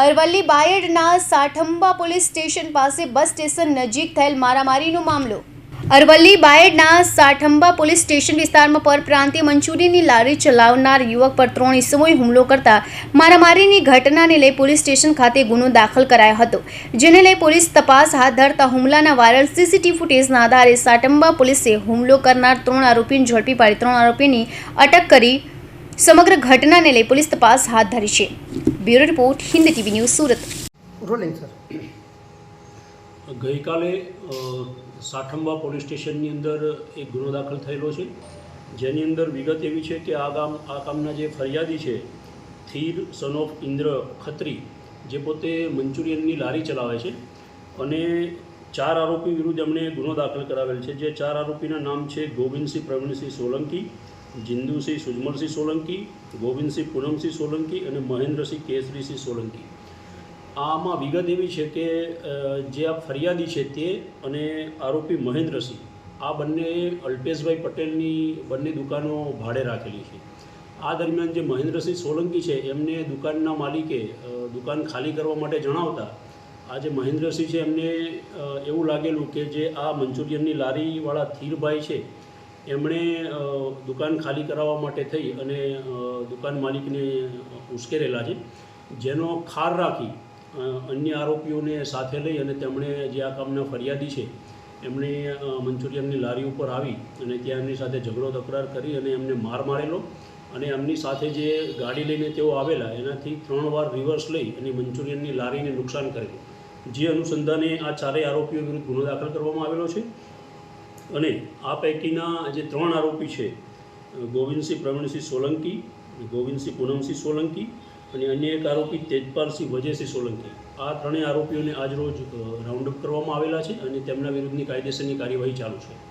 અરવલ્લી બાયડના Sathamba police station પાસે bus station નજીક થયેલ મારામારીનો મામલો. અરવલ્લી બાયડના સાઠંબા પોલીસ સ્ટેશન વિસ્તારમાં પરપ્રાંતીય મંચુરિયનની લારી ચલાવનાર યુવક પર ત્રણ ઇસમોએ હુમલો કરતા મારામારીની ઘટનાને લઈ પોલીસ સ્ટેશન ખાતે ગુનો દાખલ કરાયો હતો, જેને લઈ પોલીસ તપાસ હાથ ધરતા હુમલાના વાયરલ સીસીટીવી ફૂટેજના આધારે સાઠંબા પોલીસે હુમલો કરનાર ત્રણ આરોપીને ઝડપી પાડી ત્રણ આરોપીની અટક કરી સમગ્ર ઘટનાને લઈ પોલીસ તપાસ હાથ ધરી છે. Bureau report Hind TV news Surat. Rolling sir. ગઈકાલે સાઠંબા પોલીસ સ્ટેશનની અંદર એક ગુનો દાખલ થયેલો છે. જેની અંદર વિગત એવી છે કે આ ગામ આ ગામના જે ફરિયાદી છે થીર સન ઓફ ઇન્દ્ર ખત્રી જે પોતે મંચુરિયનની લારી ચલાવે છે અને ચાર આરોપી વિરુદ્ધ એમણે ગુનો દાખલ કરાવેલ છે. જે ચાર આરોપીના નામ છે ગોવિંદસિંહ પ્રવીણસિંહ સોલંકી જિંદુસિંહ સુજમલસિંહ સોલંકી, ગોવિંદસિંહ પૂનમસિંહ સોલંકી અને મહેન્દ્રસિંહ કેસરીસિંહ સોલંકી. આમાં વિગત એવી છે કે જે આ ફરિયાદી છે તે અને આરોપી મહેન્દ્રસિંહ, આ બંને અલ્પેશભાઈ પટેલની બંને દુકાનો ભાડે રાખેલી છે. આ દરમિયાન જે મહેન્દ્રસિંહ સોલંકી છે, એમને દુકાનના માલિકે દુકાન ખાલી કરવા માટે જણાવતા આ જે મહેન્દ્રસિંહ છે એમને એવું લાગેલું કે જે આ મંચુરિયનની લારીવાળા ધીરભાઈ છે એમણે દુકાન ખાલી કરાવવા માટે થઈ અને દુકાન માલિકને ઉશ્કેરેલા છે, જેનો ખાર રાખી અન્ય આરોપીઓને સાથે લઈ અને તેમણે જે આ કામના ફરિયાદી છે, એમણે મંચુરિયનની લારી ઉપર આવી અને ત્યાં એમની સાથે ઝઘડો તકરાર કરી અને એમને માર મારેલો અને એમની સાથે જે ગાડી લઈને તેઓ આવેલા, એનાથી ત્રણ વાર રિવર્સ લઈ અને મંચુરિયનની લારીને નુકસાન કરેલું. જે અનુસંધાને આ ચારેય આરોપીઓ વિરુદ્ધ ગુનો દાખલ કરવામાં આવેલો છે. અને આ પૈકીના જે ત્રણ આરોપી છે ગોવિંદસિંહ, પ્રવીણસિંહ સોલંકી ગોવિંદસિંહ પૂનમસિંહ સોલંકી, અને અન્ય એક આરોપી તેજપાલસિંહ વજયસિંહ સોલંકી. આ ત્રણેય આરોપીઓને આજરોજ રાઉન્ડ અપ કરવામાં આવેલા છે અને તેમના વિરુદ્ધની કાયદેસરની કાર્યવાહી ચાલુ છે.